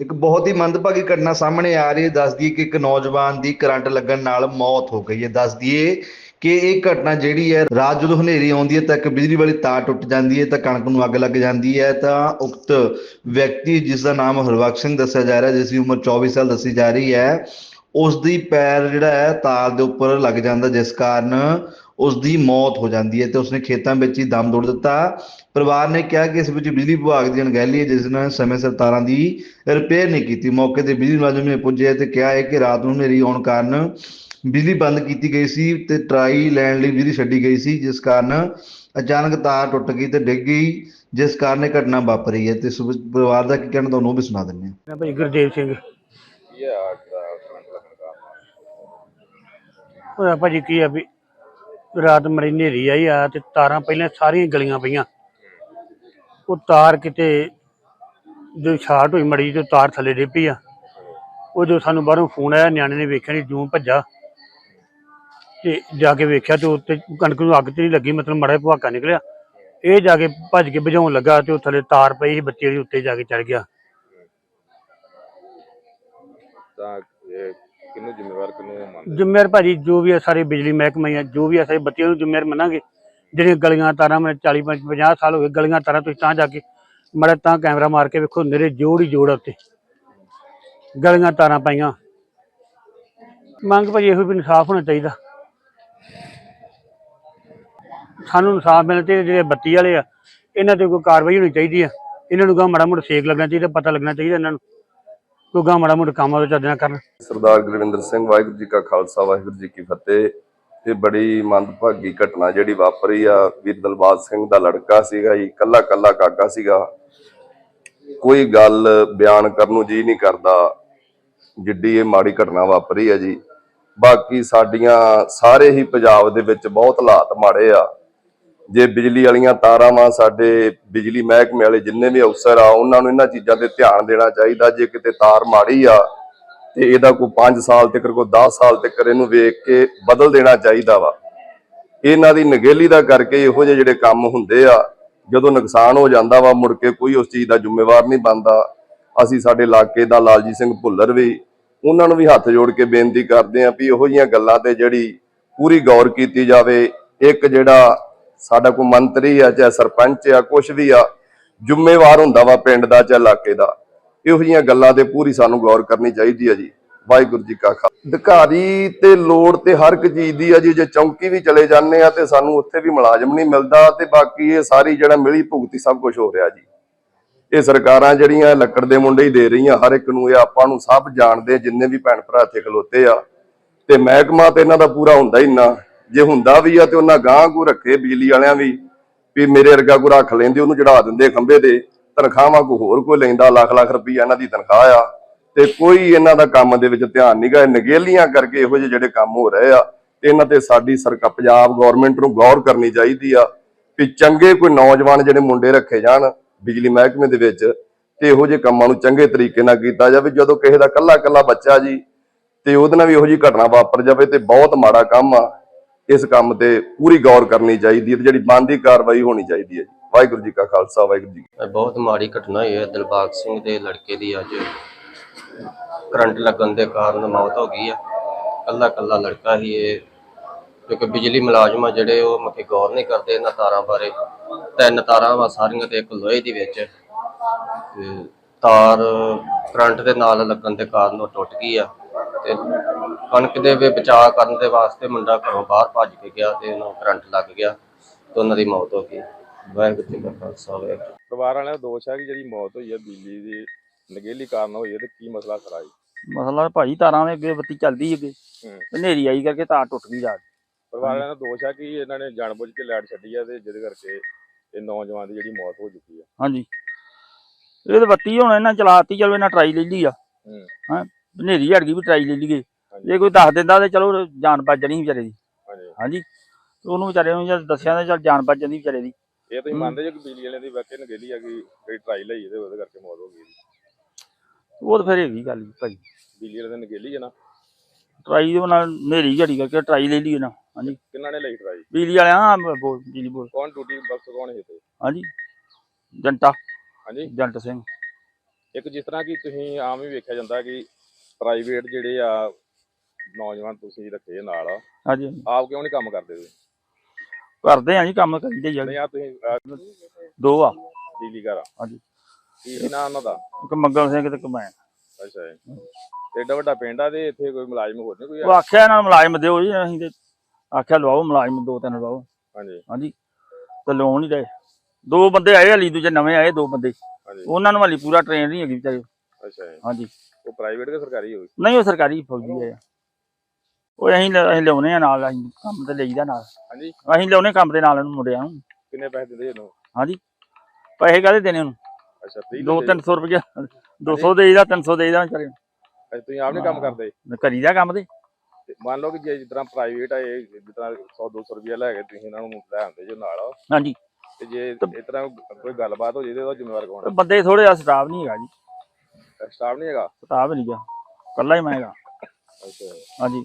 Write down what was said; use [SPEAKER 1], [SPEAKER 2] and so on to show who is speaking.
[SPEAKER 1] ਇੱਕ ਬਹੁਤ ਹੀ ਮੰਦਭਾਗੀ ਘਟਨਾ ਸਾਹਮਣੇ ਆ ਰਹੀ ਹੈ। ਦੱਸਦੀ ਹੈ ਕਿ ਇੱਕ ਨੌਜਵਾਨ ਦੀ ਕਰੰਟ ਲੱਗਣ ਨਾਲ ਮੌਤ ਹੋ ਗਈ ਹੈ। ਦੱਸਦੀ ਹੈ ਕਿ ਇਹ ਘਟਨਾ ਜਿਹੜੀ ਹੈ, ਰਾਤ ਜਦੋਂ ਹਨੇਰੀ ਆਉਂਦੀ ਹੈ ਤਾਂ ਇੱਕ ਬਿਜਲੀ ਵਾਲੀ ਤਾਰ ਟੁੱਟ ਜਾਂਦੀ ਹੈ ਤਾਂ ਕਣਕ ਨੂੰ ਅੱਗ ਲੱਗ ਜਾਂਦੀ ਹੈ। ਤਾਂ ਉਕਤ ਵਿਅਕਤੀ ਜਿਸ ਦਾ ਨਾਮ ਹਰਬਖਸ਼ ਸਿੰਘ ਦੱਸਿਆ ਜਾ ਰਿਹਾ, ਜਿਸ ਦੀ ਉਮਰ 24 ਸਾਲ ਦੱਸੀ ਜਾ ਰਹੀ ਹੈ, ਉਸ ਦੀ ਪੈਰ ਜਿਹੜਾ ਹੈ ਤਾਰ ਦੇ ਉੱਪਰ ਲੱਗ ਜਾਂਦਾ, ਜਿਸ ਕਾਰਨ ਉਸ ਦੀ ਮੌਤ ਹੋ ਜਾਂਦੀ ਹੈ ਤੇ ਉਸਨੇ ਖੇਤਾਂ ਵਿੱਚ ਹੀ ਦਮ ਤੋੜ ਦਿੱਤਾ। ਪਰਿਵਾਰ ਨੇ ਕਿਹਾ ਕਿ ਇਸ ਵਿੱਚ ਬਿਜਲੀ ਵਿਭਾਗ ਦੀ ਅਣਗਹਿਲੀ ਹੈ ਜਿਸ ਨੇ ਸਮੇਂ ਸਿਰ ਤਾਰਾਂ ਦੀ ਰਿਪੇਅਰ ਨਹੀਂ ਕੀਤੀ। ਮੌਕੇ ਤੇ ਬਿਜਲੀ ਮੁਲਾਜ਼ਮ ਨੇ ਪੁੱਜੇ ਤੇ ਕਿਹਾ ਹੈ ਕਿ ਰਾਤ ਨੂੰ ਹਨੇਰੀ ਆਉਣ ਕਾਰਨ ਬਿਜਲੀ ਬੰਦ ਕੀਤੀ ਗਈ ਸੀ ਤੇ ਟਰਾਈ ਲੈਣ ਲਈ ਬਿਜਲੀ ਛੱਡੀ ਗਈ ਸੀ ਜਿਸ ਕਾਰਨ ਅਚਾਨਕ ਤਾਰ ਟੁੱਟ ਗਈ ਤੇ ਡਿੱਗ ਗਈ ਜਿਸ ਕਾਰਨ ਇਹ ਘਟਨਾ ਵਾਪਰੀ ਹੈ। ਤੇ ਪਰਿਵਾਰ ਦਾ ਕੀ ਕਹਿਣਾ ਤੁਹਾਨੂੰ ਉਹ ਵੀ ਸੁਣਾ ਦਿੰਦੇ ਹਾਂ।
[SPEAKER 2] ਮੈਂ ਭਾਈ ਗੁਰਦੇਵ ਸਿੰਘ।
[SPEAKER 3] ਕੀ ਆ ਜਿਹੜਾ ਕਰੰਟ ਲੱਗਣ ਕਾਰਨ
[SPEAKER 2] ਹੋਇਆ ਭਾਜੀ ਕੀ ਆ ਵੀ ਰਾਤ ਮੜੀ ਹਨੇਰੀ ਆਈ ਆ ਤੇ ਤਾਰਾਂ ਪਹਿਲਾਂ ਸਾਰੀਆਂ ਗਲੀਆਂ ਪਈਆਂ। ਉਹ ਤਾਰ ਕਿਤੇ ਜੋ ਸ਼ਾਰਟ ਹੋਈ ਮੜੀ ਤੇ ਤਾਰ ਥੱਲੇ ਡਿੱਗ ਪਈ ਆ। ਉਹ ਜੋ ਸਾਨੂੰ ਬਾਹਰੋਂ ਫੋਨ ਆਇਆ, ਨਿਆਣੇ ਨੇ ਵੇਖਿਆ ਨਹੀਂ ਜੂੰ ਭੱਜਾ। ਤੇ ਜਾ ਕੇ ਵੇਖਿਆ ਤੇ ਉੱਤੇ ਕਣਕ ਨੂੰ ਅੱਗ ਤੇ ਨਹੀਂ ਲੱਗੀ, ਮਤਲਬ ਮੜਾ ਭਵਾਕਾ ਨਿਕਲਿਆ। ਇਹ ਜਾ ਕੇ ਭੱਜ ਕੇ ਭਜਾਉਣ ਲੱਗਾ ਤੇ ਉਹ ਥੱਲੇ ਤਾਰ ਪਈ ਸੀ, ਬੱਚੇ ਦੇ ਉੱਤੇ ਜਾ ਕੇ ਚੜ ਗਿਆ।
[SPEAKER 3] ਤਾਂ ਕਿਹਨੂੰ ਜ਼ਿੰਮੇਵਾਰ, ਕਿਹਨੂੰ ਮੰਨਦੇ
[SPEAKER 2] ਜ਼ਿੰਮੇਵਾਰ ਭਾਜੀ, ਜੋ ਵੀ ਹੈ ਸਾਰੇ ਬਿਜਲੀ ਮਹਿਕਮੇ ਆ, ਜੋ ਵੀ ਹੈ ਸਾਰੇ ਬੱਤੀਆਂ ਨੂੰ ਜ਼ਿੰਮੇਵਾਰ ਮੰਨਾਂਗੇ। ਜਿਹੜੀਆਂ ਗਲੀਆਂ ਤਾਰਾਂ ਮੈਂ 40 50 ਸਾਲ ਹੋ ਗਏ ਗਲੀਆਂ ਤਾਰਾਂ ਤੁਸੀਂ ਤਾਂ ਜਾ ਕੇ ਮੜਾ ਤਾਂ ਕੈਮਰਾ ਮਾਰ ਕੇ ਵੇਖੋ ਨੇਰੇ ਜੋੜ ਹੀ ਜੋੜ ਉੱਤੇ ਗਲੀਆਂ ਤਾਰਾਂ ਪਾਈਆਂ। ਮੰਗ ਭਾਜੀ ਇਹੋ ਵੀ ਇਨਸਾਫ ਹੋਣਾ ਚਾਹੀਦਾ। ਸਾਨੂੰ ਇਨਸਾਫ ਮਿਲਣਾ ਚਾਹੀਦਾ, ਜਿਹੜੇ ਬੱਤੀ ਵਾਲੇ ਆ, ਇਹਨਾਂ ਤੇ ਕੋਈ ਕਾਰਵਾਈ ਹੋਣੀ ਚਾਹੀਦੀ ਆ। ਇਹਨਾਂ ਨੂੰ ਗਾ ਮਾੜਾ ਮੋਟਾ ਸੇਕ ਲੱਗਣਾ ਚਾਹੀਦਾ, ਪਤਾ ਲੱਗਣਾ ਚਾਹੀਦਾ ਇਹਨਾਂ ਨੂੰ। ਕੋਈ ਗਾ ਮਾੜਾ ਮੋਟਾ ਕੰਮ ਉਹ ਚੱਲਣਾ ਕਰਨ।
[SPEAKER 4] ਸਰਦਾਰ ਗੁਰਵਿੰਦਰ ਸਿੰਘ, ਵਾਹਿਗੁਰੂ ਜੀ ਕਾ ਖਾਲਸਾ, ਵਾਹਿਗੁਰੂ ਜੀ ਕੀ ਫਤਿਹ। ਇਹ ਬੜੀ ਮੰਦਭਾਗੀ ਘਟਨਾ ਜਿਹੜੀ ਵਾਪਰੀ ਆ, ਵੀਰ ਦਲਬਾਗ ਸਿੰਘ ਦਾ ਲੜਕਾ ਸੀਗਾ ਜੀ, ਕੱਲਾ ਕੱਲਾ ਕਾਕਾ ਸੀਗਾ। ਕੋਈ ਗੱਲ ਬਿਆਨ ਕਰਨ ਨੂੰ ਜੀ ਨਹੀਂ ਕਰਦਾ, ਜਿੱਡੀ ਇਹ ਮਾੜੀ ਘਟਨਾ ਵਾਪਰੀ ਆ ਜੀ। ਬਾਕੀ ਸਾਡੀਆਂ ਸਾਰੇ ਹੀ ਪੰਜਾਬ ਦੇ ਵਿੱਚ ਬਹੁਤ ਹਾਲਾਤ ਮਾੜੇ ਆ। ਜੇ ਬਿਜਲੀ ਵਾਲੀਆਂ ਤਾਰਾਂ ਵਾਂ ਸਾਡੇ ਬਿਜਲੀ ਮਹਿਕਮੇ ਵਾਲੇ ਜਿੰਨੇ ਵੀ ਅਫਸਰ ਆ, ਉਹਨਾਂ ਨੂੰ ਇਹਨਾਂ ਚੀਜ਼ਾਂ ਤੇ ਧਿਆਨ ਦੇਣਾ ਚਾਹੀਦਾ, ਜੇ ਕਿਤੇ ਤਾਰ ਮਾੜੀ ਆ ਤੇ ਇਹਦਾ ਕੋਈ 5 ਸਾਲ ਤੱਕ ਕੋਈ 10 ਸਾਲ ਤੱਕ ਇਹਨੂੰ ਵੇਖ ਕੇ ਬਦਲ ਦੇਣਾ ਚਾਹੀਦਾ ਵਾ। ਇਹਨਾਂ ਦੀ ਨਗੇਲੀ ਦਾ ਕਰਕੇ ਇਹੋ ਜਿਹੇ ਜਿਹੜੇ ਕੰਮ ਹੁੰਦੇ ਆ, ਜਦੋਂ ਨੁਕਸਾਨ ਹੋ ਜਾਂਦਾ ਵਾ, ਮੁੜ ਕੇ ਕੋਈ ਉਸ ਚੀਜ਼ ਦਾ ਜ਼ਿੰਮੇਵਾਰ ਨਹੀਂ ਬਣਦਾ। ਅਸੀਂ ਸਾਡੇ ਇਲਾਕੇ ਦਾ ਲਾਲਜੀਤ ਸਿੰਘ ਭੁੱਲਰ ਵੀ, ਉਹਨਾਂ ਨੂੰ ਵੀ ਹੱਥ ਜੋੜ ਕੇ ਬੇਨਤੀ ਕਰਦੇ ਆ ਵੀ ਇਹੋ ਜਿਹੀਆਂ ਗੱਲਾਂ ਤੇ ਜਿਹੜੀ ਪੂਰੀ ਗੌਰ ਕੀਤੀ ਜਾਵੇ, ਇੱਕ ਜਿਹੜਾ ਸਾਡਾ ਕੋਈ ਮੰਤਰੀ ਆ ਚਾਹੇ ਸਰਪੰਚ ਆ ਕੁਝ ਵੀ ਆ, ਜ਼ਿੰਮੇਵਾਰ ਹੁੰਦਾ ਵਾ ਪਿੰਡ ਦਾ ਚਾਹੇ ਇਲਾਕੇ ਦਾ। ਇਹੋ ਜਿਹੀਆਂ ਗੱਲਾਂ ਤੇ ਪੂਰੀ ਸਾਨੂੰ ਗੌਰ ਕਰਨੀ ਚਾਹੀਦੀ ਆ ਜੀ। ਵਾਹਿਗੁਰੂ ਜੀ ਕਾ ਖਾਲਸਾ। ਅਧਿਕਾਰੀ ਤੇ ਲੋੜ ਤੇ ਹਰ ਇੱਕ ਚੀਜ਼ ਦੀ ਆ ਜੀ, ਜੇ ਚੌਂਕੀ ਵੀ ਚਲੇ ਜਾਂਦੇ ਆ ਤੇ ਸਾਨੂੰ ਉੱਥੇ ਵੀ ਮੁਲਾਜ਼ਮ ਨਹੀਂ ਮਿਲਦਾ ਤੇ ਬਾਕੀ ਇਹ ਸਾਰੀ ਜਿਹੜਾ ਮਿਲੀ ਭੁਗਤੀ ਸਭ ਕੁਝ ਹੋ ਰਿਹਾ ਜੀ। ਇਹ ਸਰਕਾਰਾਂ ਜਿਹੜੀਆਂ ਲੱਕੜ ਦੇ ਮੁੰਡੇ ਹੀ ਦੇ ਰਹੀਆਂ, ਹਰ ਇੱਕ ਨੂੰ ਇਹ ਆਪਾਂ ਨੂੰ ਸਭ ਜਾਣਦੇ ਜਿੰਨੇ ਵੀ ਭੈਣ ਭਰਾ ਇੱਥੇ ਖਲੋਤੇ ਆ। ਤੇ ਮਹਿਕਮਾ ਤੇ ਇਹਨਾਂ ਦਾ ਪੂਰਾ ਹੁੰਦਾ ਹੀ ਨਾ ਜੇ ਹੁੰਦਾ ਵੀ ਆ ਤੇ ਉਹਨਾਂ ਗਾਂ ਕੋ ਰੱਖੇ ਬਿਜਲੀ ਵਾਲਿਆਂ ਵੀ ਵੀ ਮੇਰੇ ਵਰਗਾ ਕੋ ਰੱਖ ਲੈਂਦੇ, ਉਹਨੂੰ ਚੜਾ ਦਿੰਦੇ ਖੰਭੇ ਤੇ, ਤਨਖਾਹਾਂ ਕੋ ਹੋਰ ਕੋਈ ਲੈਂਦਾ, ਲੱਖ ਲੱਖ ਰੁਪਈਆ ਇਹਨਾਂ ਦੀ ਤਨਖਾਹ ਆ। ਤੇ ਕੋਈ ਇਹਨਾਂ ਦਾ ਕੰਮ ਦੇ ਵਿੱਚ ਧਿਆਨ ਨਹੀਂ ਗਾ ਨਗੇਲੀਆਂ ਕਰਕੇ ਇਹੋ ਜਿਹੇ ਜਿਹੜੇ ਕੰਮ ਹੋ ਰਹੇ ਆ, ਤੇ ਇਹਨਾਂ ਤੇ ਸਾਡੀ ਸਰਕਾਰ, ਪੰਜਾਬ ਗਵਰਨਮੈਂਟ ਨੂੰ ਗੌਰ ਕਰਨੀ ਚਾਹੀਦੀ ਆ, ਵੀ ਚੰਗੇ ਕੋਈ ਨੌਜਵਾਨ ਜਿਹੜੇ ਮੁੰਡੇ ਰੱਖੇ ਜਾਣ ਬਿਜਲੀ ਮਹਿਕਮੇ ਦੇ ਵਿੱਚ, ਤੇ ਇਹੋ ਜਿਹੇ ਕੰਮਾਂ ਨੂੰ ਚੰਗੇ ਤਰੀਕੇ ਨਾਲ ਕੀਤਾ ਜਾਵੇ, ਜਦੋਂ ਕਿਸੇ ਦਾ ਕੱਲਾ ਕੱਲਾ ਬੱਚਾ ਜੀ, ਤੇ ਉਹਦੇ ਨਾਲ ਵੀ ਇਹੋ ਜਿਹੀ ਘਟਨਾ ਵਾਪਰ ਜਾਵੇ, ਤੇ ਬਹੁਤ ਮਾੜਾ ਕੰਮ ਆ। ਇਸ ਕੰਮ ਤੇ ਪੂਰੀ ਗੌਰ ਕਰਨੀ ਚਾਹੀਦੀ ਹੈ ਤੇ ਜਿਹੜੀ ਬਣਦੀ ਕਾਰਵਾਈ ਹੋਣੀ ਚਾਹੀਦੀ ਹੈ ਜੀ। ਵਾਹਿਗੁਰੂ ਜੀ ਕਾ ਖਾਲਸਾ, ਵਾਹਿਗੁਰੂ ਜੀ
[SPEAKER 5] ਇਹ ਬਹੁਤ ਮਾੜੀ ਘਟਨਾ ਹੋਈ ਹੈ। ਦਿਲਬਾਗ ਸਿੰਘ ਦੇ ਲੜਕੇ ਦੀ ਅੱਜ ਕਰੰਟ ਲੱਗਣ ਦੇ ਕਾਰਨ ਮੌਤ ਹੋ ਗਈ ਆ। ਕੱਲਾ ਕੱਲਾ ਲੜਕਾ ਹੀ ਇਹ ਕਿਉਂਕਿ ਬਿਜਲੀ ਮੁਲਾਜ਼ਮ ਆ ਜਿਹੜੇ ਉਹ ਮੱਕੇ ਗੌਰ ਨਹੀਂ ਕਰਦੇ ਇਹਨਾਂ ਤਾਰਾਂ ਬਾਰੇ। ਤਿੰਨ ਤਾਰਾਂ ਵਾ ਸਾਰੀਆਂ ਤੇ ਇੱਕ ਲੋਹੇ ਦੀ ਵਿੱਚ। ਤੇ ਤਾਰ ਕਰੰਟ ਦੇ ਨਾਲ ਲੱਗਣ ਦੇ ਕਾਰਨ ਉਹ ਟੁੱਟ ਗਈ ਆ। ਤੇ ਕਣਕ ਦੇ ਵੀ ਬਚਾਅ ਕਰਨ ਦੇ ਵਾਸਤੇ ਮੁੰਡਾ ਘਰੋਂ ਬਾਹਰ ਭੱਜ ਕੇ ਗਿਆ ਤੇ ਉਹਨੂੰ ਕਰੰਟ ਲੱਗ ਗਿਆ ਤੇ ਉਹਨਾਂ ਦੀ ਮੌਤ ਹੋ ਗਈ। ਵਾਹਿਗੁਰੂ ਜੀ ਕਾ ਖਾਲਸਾ ਵਾਹਿਗੁਰੂ ਜੀ।
[SPEAKER 3] ਪਰਿਵਾਰ ਵਾਲਿਆਂ ਦਾ ਦੋਸ਼ ਹੈ ਕਿ ਜਿਹੜੀ ਮੌਤ ਹੋਈ ਹੈ ਬਿਜਲੀ ਦੀ ਨਗੇਲੀ ਕਾਰਨ ਹੋਈ ਹੈ ਤੇ ਕੀ ਮਸਲਾ ਖੜਾ ਜੀ
[SPEAKER 6] ਮਸਲਾ ਭਾਜੀ ਤਾਰਾਂ ਦੇ ਅੱਗੇ ਬੱਤੀ ਚੱਲਦੀ ਅੱਗੇ। ਹਨੇਰੀ ਆਈ ਕਰਕੇ ਤਾਰ ਟੁੱਟ ਗਈ ਰਾਤ।
[SPEAKER 3] ਪਰਿਵਾਰ ਵਾਲਿਆਂ ਦਾ ਦੋਸ਼ ਹੈ ਕਿ ਇਹਨਾਂ ਨੇ ਜਾਣਬੁੱਝ ਕੇ ਲਾਈਟ ਛੱਡੀ ਹੈ ਤੇ ਜਿਹਦੇ ਕਰਕੇ ਇਹ ਨੌਜਵਾਨ ਦੀ ਜਿਹੜੀ ਮੌਤ ਹੋ ਚੁੱਕੀ ਹੈ।
[SPEAKER 6] ਹਾਂਜੀ। ਇਹ ਤਾਂ ਬੱਤੀ ਹੁਣ ਇਹਨਾਂ ਚਲਾਤੀ ਚਲੋ ਇਹਨਾਂ ਟਰਾਈ ਲੈ ਲਈ ਆ।
[SPEAKER 3] ਹੂੰ।
[SPEAKER 6] ਹਨੇਰੀ ਹਟ ਗਈ ਵੀ ਟਰਾਈ ਲੈ ਲਈਏ। ਜੇ ਕੋਈ ਦੱਸ ਦਿੰਦਾ ਤੇ ਚਲੋ ਜਾਨ ਬਚ ਜਾਣੀ ਵਿਚਾਰੇ ਦੀ।
[SPEAKER 3] ਹਾਂਜੀ।
[SPEAKER 6] ਉਹਨੂੰ ਵਿਚਾਰੇ ਨੂੰ ਜਦ ਦੱਸਿਆ ਤਾਂ ਚਲ ਜਾਨ ਬਚ ਜਾਂਦੀ ਵਿਚਾਰੇ ਦੀ।
[SPEAKER 3] ਇਹ ਤੁਸੀਂ। ਮੰਨਦੇ ਜੇ ਕਿ ਬਿਜਲੀ ਵਾਲਿਆਂ ਦੀ ਵਾਕਈ ਨਗੇਲੀ ਹੈ ਕਿ ਜਿਹੜੀ ਟਰਾਈ ਲਈ ਤੇ ਉਹਦੇ ਕਰਕੇ ਮੌਤ ਹੋ ਗਈ।
[SPEAKER 6] ਉਹ ਤਾਂ ਫਿਰ ਹੈਗੀ ਗੱਲ ਜੀ ਭਾਜੀ
[SPEAKER 3] ਬਿਜਲੀ ਵਾਲਿਆਂ ਦੀ ਨਗੇਲੀ ਹੈ ਨਾ।
[SPEAKER 6] ਟਰਾਈ ਦੇ ਨਾਲ ਹਨੇਰੀ ਝੜੀ ਕਰਕੇ ਟਰਾਈ ਲੈ ਲਈ ਨਾ ਹਾਂਜੀ।
[SPEAKER 3] ਕਿੰਨਾ ਨੇ ਲਈ ਟਰਾਈ
[SPEAKER 6] ਬਿਜਲੀ ਵਾਲਿਆਂ ਹਾਂ ਬੋਲ ਬਿਜਲੀ ਬੋਲ
[SPEAKER 3] ਕੌਣ ਡਿਊਟੀ ਬਖਸ਼ ਕੌਣ ਹੈ ਤੇ
[SPEAKER 6] ਹਾਂਜੀ। ਜੰਟਾ।
[SPEAKER 3] ਹਾਂਜੀ।
[SPEAKER 6] ਜੰਟ ਸਿੰਘ।
[SPEAKER 3] ਇੱਕ ਜਿਸ ਤਰ੍ਹਾਂ ਕਿ ਤੁਸੀਂ ਆਮ ਹੀ ਵੇਖਿਆ ਜਾਂਦਾ ਕਿ ਪ੍ਰਾਈਵੇਟ ਜਿਹੜੇ ਆ ਨੌਜਵਾਨ ਤੁਸੀਂ ਰੱਖੇ ਨਾਲ।
[SPEAKER 6] ਹਾਂਜੀ
[SPEAKER 3] ਆਪ ਕਿਉਂ ਨਹੀਂ ਕੰਮ ਕਰਦੇ ਤੁਸੀਂ?
[SPEAKER 6] ਕਰਦੇ ਆ ਜੀ ਕੰਮ ਆ
[SPEAKER 3] ਨਹੀਂ ਆ ਤੁਸੀਂ ਅਹ,
[SPEAKER 6] ਦੋ ਆ।
[SPEAKER 3] ਬਿਜਲੀ ਘਰ
[SPEAKER 6] ਹਾਂਜੀ।
[SPEAKER 3] ਕੀ ਨਾਂ ਉਹਨਾਂ ਦਾ?
[SPEAKER 6] ਇੱਕ ਮੰਗਲ ਸਿੰਘ ਤੇ ਕਮੈਨ
[SPEAKER 3] ਅੱਛਾ ਜੀ। ਏਡਾ ਵੱਡਾ ਪਿੰਡ ਆ ਤੇ ਇੱਥੇ ਕੋਈ ਮੁਲਾਜ਼ਮ ਹੋਰ ਨਹੀਂ ਕੋਈ
[SPEAKER 6] ਉਹ ਆਖਿਆ ਇਹਨਾਂ ਨੂੰ ਮੁਲਾਜ਼ਮ ਦਿਓ ਜੀ ਅਸੀਂ ਤੇ ਆਖਿਆ ਲਵਾਓ ਮੁਲਾਜ਼ਮ ਦੋ ਤਿੰਨ ਲਵਾਓ।
[SPEAKER 3] ਹਾਂਜੀ।
[SPEAKER 6] ਹਾਂਜੀ। ਤੇ ਲੋਨ ਨਹੀਂ ਦੇ। ਦੋ ਬੰਦੇ ਆਏ ਹਲੀ ਦੂਜੇ ਨਵੇਂ ਆਏ ਦੋ ਬੰਦੇ।
[SPEAKER 3] ਹਾਂਜੀ।
[SPEAKER 6] ਉਹਨਾਂ ਨੂੰ ਹਲੀ ਪੂਰਾ ਟ੍ਰੇਨ ਨਹੀਂ ਹੈਗੀ ਵਿਚਾਰੇ।
[SPEAKER 3] ਅੱਛਾ ਜੀ।
[SPEAKER 6] ਹਾਂਜੀ।
[SPEAKER 3] ਉਹ ਪ੍ਰਾਈਵੇਟ ਕਿ ਸਰਕਾਰੀ ਹੋਈ
[SPEAKER 6] ਨਹੀਂ ਉਹ ਸਰਕਾਰੀ ਫੌਜੀ ਹੈ ਉਹ ਅਸੀਂ ਅਸੀਂ ਲਿਆਉਨੇ ਆ ਨਾਲ ਅਸੀਂ ਕੰਮ ਤੇ ਲਈਦਾ ਨਾਲ।
[SPEAKER 3] ਹਾਂਜੀ।
[SPEAKER 6] ਅਸੀਂ ਲਿਆਉਨੇ ਕੰਮ ਦੇ ਨਾਲ ਇਹਨੂੰ ਮੁੰਡਿਆਂ ਨੂੰ।
[SPEAKER 3] ਕਿੰਨੇ ਪੈਸੇ ਦਿੰਦੇ ਇਹਨੂੰ?
[SPEAKER 6] ਹਾਂਜੀ। ਪੈਸੇ ਕਾਹਦੇ ਦੇਣੇ ਉਹਨੂੰ?
[SPEAKER 3] ਅੱਛਾ free
[SPEAKER 6] ਦੋ
[SPEAKER 3] ਦਿੰਦੇ?
[SPEAKER 6] ਤਿੰਨ ਸੌ ਰੁਪਇਆ 200 ਦੇਈਦਾ 300 ਦੇਈਦਾ ਵਿਚਾਰੇ ਨੂੰ।
[SPEAKER 3] ਅੱਛਾ, ਤੁਸੀਂ ਆਪ ਨਹੀਂ ਕੰਮ ਕਰਦੇ?
[SPEAKER 6] ਕਰੀਦਾ ਕੰਮ ਤੇ।
[SPEAKER 3] ਤੇ ਮੰਨ ਲਓ ਕਿ ਜੇ ਜਿਸ ਤਰ੍ਹਾਂ ਪ੍ਰਾਈਵੇਟ ਆ ਇਹ ਜਿਸ ਤਰ੍ਹਾਂ 100 200 ਰੁਪਏ ਲੈ ਕੇ ਤੁਸੀਂ ਇਹਨਾਂ ਨੂੰ ਲੈ ਆਉਂਦੇ ਜੋ ਨਾਲ।
[SPEAKER 6] ਹਾਂਜੀ।
[SPEAKER 3] ਤੇ ਜੇ ਇਸ ਤਰ੍ਹਾਂ ਕੋਈ ਗੱਲਬਾਤ ਹੋ ਜੇ ਤੇ ਉਹਦਾ ਜ਼ਿੰਮੇਵਾਰ ਕੌਣ
[SPEAKER 6] ਤੇ ਬੰਦੇ ਥੋੜੇ ਜਿਹਾ ਸਟਾਫ ਨਹੀਂ ਹੈਗਾ ਜੀ।
[SPEAKER 3] ਹੈ ਸਟਾਫ ਨਹੀਂ ਹੈਗਾ?
[SPEAKER 6] ਸਟਾਫ ਨਹੀਂ ਗਿਆ ਕੱਲਾ ਹੀ ਮੈਂ ਹੈਗਾ।
[SPEAKER 3] ਅੱਛਾ।
[SPEAKER 6] ਹਾਂਜੀ।